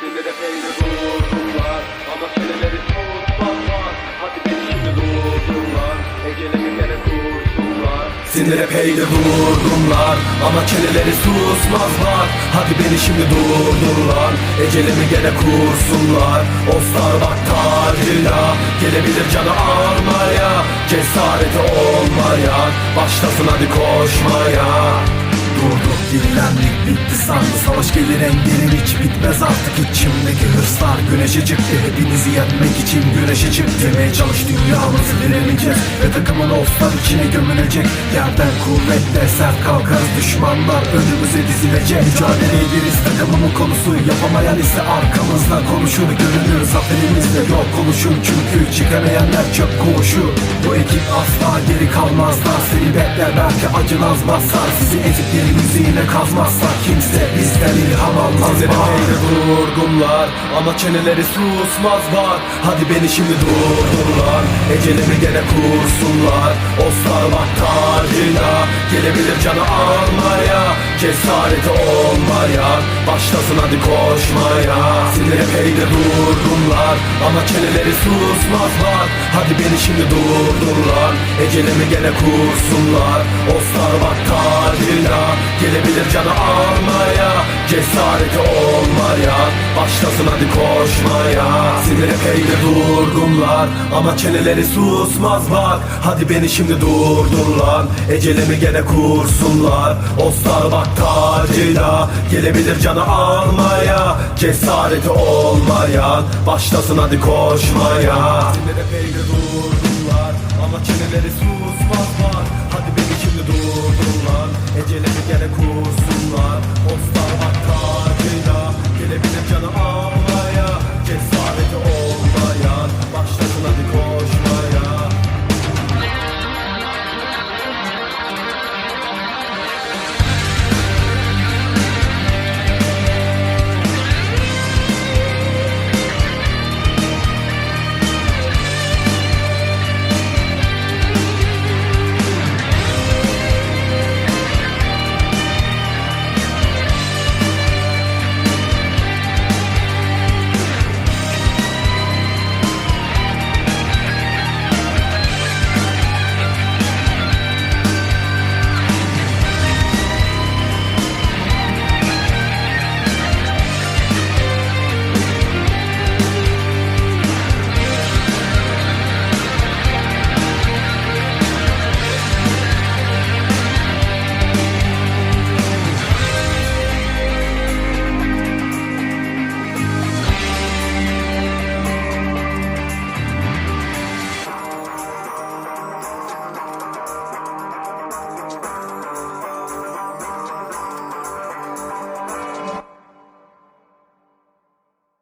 Sinire peynir vurdular Ama çeneleri tutmazlar Hadi beni şimdi durdurlar Ecelemi gene kursunlar Sinire peynir vurdumlar Ama çeneleri susmazlar. Hadi beni şimdi durdurlar Ecelimi gene kursunlar. O Starbuck tacıyla Gelebilir canı almaya Cesareti olmaya. Başlasın hadi koşmaya Durduk dinlendik bitti sandı. Savaş gelir engelim hiç bitmez artık. İçimdeki hırslar Güneşe çıktı. Hepinizi yenmek için güneşe çıktı. Demeye çalış dünyamızı veremeyeceğiz Ve takımın olsan içine gömülecek. Yerden kuvvetle sert kalkarız düşmanlar önümüze dizilecek. Mücadele ederiz takımımın konusu Yapamayan ise arkamızda konuşur Görünür zaferimizde yok konuşun Çünkü çıkamayanlar çöp koğuşu. Bu ekip asla geri kalmazlar. Seni bekler belki acınaz basar Sizi ezip yeryüzüne kazmazsa Kimse bizden ilham almaz. Sizlere vurgunlar Ama çeneleri susmaz var. Hadi beni şimdi durdurlar Ecelimi gene kursunlar. O Starbuck tacıyla Gelebilir canı almaya Cesareti olmayan Başlasın hadi koşmaya. Sinire peynir vurgunlar Ama çeneleri susmazlar Hadi beni şimdi durdurlar. Ecelimi gene kursunlar. O Starbuck tacıyla Gelebilir canı almaya. Cesareti olmayan Başlasın hadi koşmaya. Sinire peynir vurgunlar Ama çeneleri susmaz bak. Hadi beni şimdi durdurlar. Ecelimi gene kursunlar. O Starbuck acıyla Gelebilir canı almaya Cesareti olmayan Başlasın hadi koşmaya. Sinirde peygir durdular Ama çeneleri susmazlar. Hadi beni şimdi durdurlar Ecele bir kere kursunlar. Ostar bak tacıyla Gelebilir canı almaya.